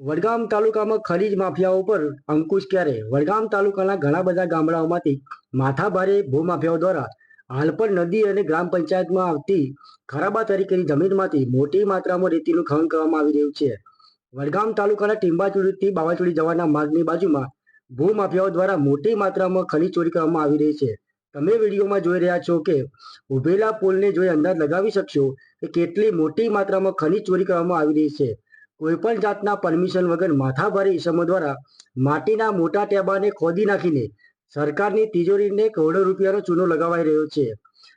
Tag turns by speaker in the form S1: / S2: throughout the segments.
S1: વડગામ તાલુકામાં ખનીજ માફિયાઓ પર અંકુશ ક્યારે? વડગામ તાલુકાના ઘણા બધા ગામડાઓમાંથી માથાભારે ભૂમાફિયાઓ દ્વારા હાલપર નદી અને ગ્રામ પંચાયતમાં આવતી ખરાબા તરીકેની જમીનમાંથી મોટી માત્રામાં રેતીનું ખનન કરવામાં આવી રહ્યું છે. વડગામ તાલુકાના ટીંબાચુડીથી બાવાચુડી જવાના માર્ગની બાજુમાં ભૂમાફિયાઓ દ્વારા મોટી માત્રામાં ખનીજ ચોરી કરવામાં આવી રહી છે. તમે વિડીયોમાં જોઈ રહ્યા છો કે ઉભેલા પુલને જોઈ અંદાજ લગાવી શકશો કે કેટલી મોટી માત્રામાં ખનીજ ચોરી કરવામાં આવી રહી છે. કોઈપણ જાતના પરમિશન વગર માથાભારે ઇસમો દ્વારા માટીના મોટા ટેબાને ખોદી નાખીને સરકારની તિજોરીને કરોડો રૂપિયાનો ચૂનો લગાવાઈ રહ્યો છે.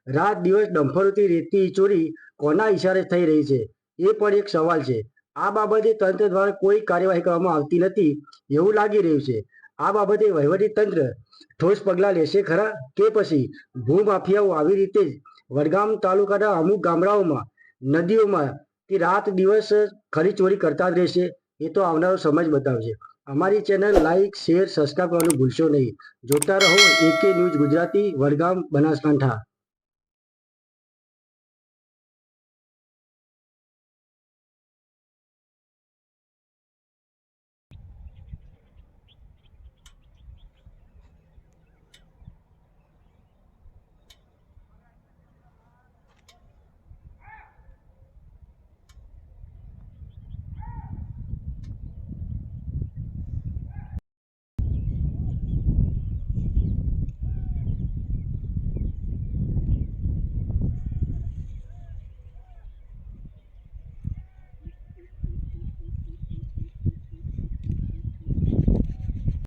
S1: રાત દિવસ ડંફરોથી રેતી ચોરી કોના ઇશારે થઈ રહી છે? એ પણ એક સવાલ છે. આ બાબતે તંત્ર દ્વારા કોઈ કાર્યવાહી કરવામાં આવતી નથી એવું લાગી રહ્યું છે. આ બાબતે વહીવટી તંત્ર ઠોસ પગલાં લેશે ખરા કે પછી ભૂમાફિયાઓ આવી રીતે જ વડગામ તાલુકાના અમુક ગામડાઓમાં, નદીઓમાં કે રાત દિવસ ખરી ચોરી કરતા જ રહેશે, એ તો આવનારો સમજ બતાવશે. અમારી ચેનલ લાઈક, શેર, સબસ્ક્રાઈબ કરવાનું ભૂલશો નહીં. જોતા રહો એકે ન્યૂઝ ગુજરાતી, વડગામ બનાસકાંઠા.